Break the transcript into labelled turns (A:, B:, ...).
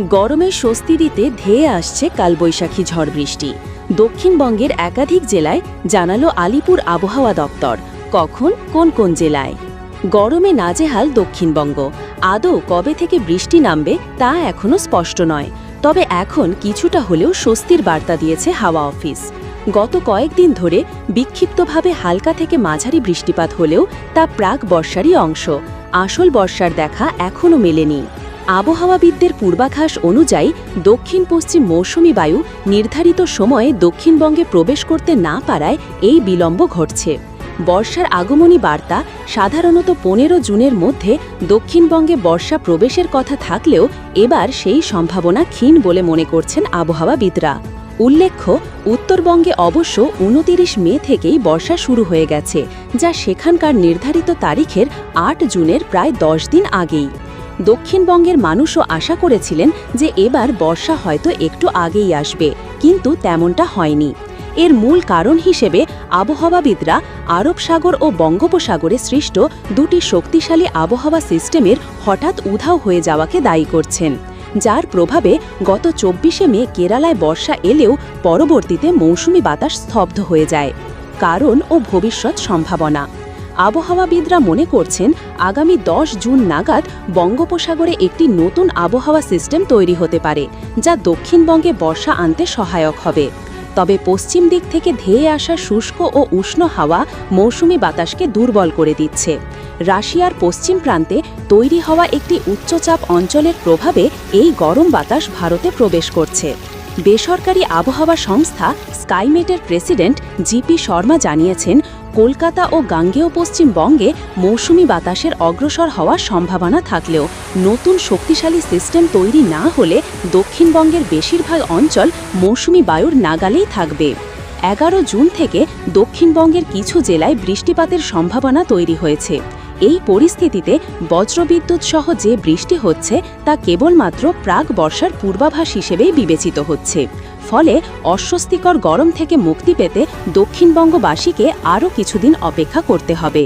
A: গরমের স্বস্তি দিতে ধেয়ে আসছে কালবৈশাখী ঝড় বৃষ্টি। দক্ষিণবঙ্গের একাধিক জেলায় জানালো আলিপুর আবহাওয়া দপ্তর। কখন, কোন কোন জেলায়? গরমে নাজেহাল দক্ষিণবঙ্গ। আদৌ কবে থেকে বৃষ্টি নামবে তা এখনও স্পষ্ট নয়। তবে এখন কিছুটা হলেও স্বস্তির বার্তা দিয়েছে হাওয়া অফিস। গত কয়েকদিন ধরে বিক্ষিপ্তভাবে হালকা থেকে মাঝারি বৃষ্টিপাত হলেও তা প্রাক বর্ষারই অংশ। আসল বর্ষার দেখা এখনও মেলেনি। আবহাওয়াবিদদের পূর্বাভাস অনুযায়ী দক্ষিণ পশ্চিম মৌসুমি বায়ু নির্ধারিত সময়ে দক্ষিণবঙ্গে প্রবেশ করতে না পারায় এই বিলম্ব ঘটছে। বর্ষার আগমনী বার্তা সাধারণত পনেরো জুনের মধ্যে দক্ষিণবঙ্গে বর্ষা প্রবেশের কথা থাকলেও এবার সেই সম্ভাবনা ক্ষীণ বলে মনে করছেন আবহাওয়াবিদরা। উল্লেখ্য, উত্তরবঙ্গে অবশ্য উনতিরিশ মে থেকেই বর্ষা শুরু হয়ে গেছে, যা সেখানকার নির্ধারিত তারিখের আট জুনের প্রায় দশ দিন আগেই। দক্ষিণবঙ্গের মানুষও আশা করেছিলেন যে এবার বর্ষা হয়তো একটু আগেই আসবে, কিন্তু তেমনটা হয়নি। এর মূল কারণ হিসেবে আবহাওয়াবিদরা আরব সাগর ও বঙ্গোপসাগরে সৃষ্ট দুটি শক্তিশালী আবহাওয়া সিস্টেমের হঠাৎ উধাও হয়ে যাওয়াকে দায়ী করছেন, যার প্রভাবে গত চব্বিশে মে কেরালায় বর্ষা এলেও পরবর্তীতে মৌসুমি বাতাস স্তব্ধ হয়ে যায়, কারণ ও ভবিষ্যৎ সম্ভাবনা। আবহাওয়াবিদরা মনে করছেন, আগামী দশ জুন নাগাদ বঙ্গোপসাগরে একটি নতুন আবহাওয়া সিস্টেম তৈরি হতে পারে, যা দক্ষিণবঙ্গে বর্ষা আনতে সহায়ক হবে। তবে পশ্চিম দিক থেকে ধেয়ে আসা শুষ্ক ও উষ্ণ হাওয়া মৌসুমি বাতাসকে দুর্বল করে দিচ্ছে। রাশিয়ার পশ্চিম প্রান্তে তৈরি হওয়া একটি উচ্চচাপ অঞ্চলের প্রভাবে এই গরম বাতাস ভারতে প্রবেশ করছে। বেসরকারি আবহাওয়া সংস্থা স্কাইমেটের প্রেসিডেন্ট জিপি শর্মা জানিয়েছেন কলকাতা ও গাঙ্গেয় পশ্চিমবঙ্গে মৌসুমি বাতাসের অগ্রসর হওয়ার সম্ভাবনা থাকলেও নতুন শক্তিশালী সিস্টেম তৈরি না হলে দক্ষিণবঙ্গের বেশিরভাগ অঞ্চল মৌসুমি বায়ুর নাগালেই থাকবে। এগারো জুন থেকে দক্ষিণবঙ্গের কিছু জেলায় বৃষ্টিপাতের সম্ভাবনা তৈরি হয়েছে। এই পরিস্থিতিতে বজ্রবিদ্যুৎ সহ যে বৃষ্টি হচ্ছে, তা কেবলমাত্র প্রাক বর্ষার পূর্বাভাস হিসেবেই বিবেচিত হচ্ছে। ফলে অস্বস্তিকর গরম থেকে মুক্তি পেতে দক্ষিণবঙ্গবাসীকে আরও কিছুদিন অপেক্ষা করতে হবে।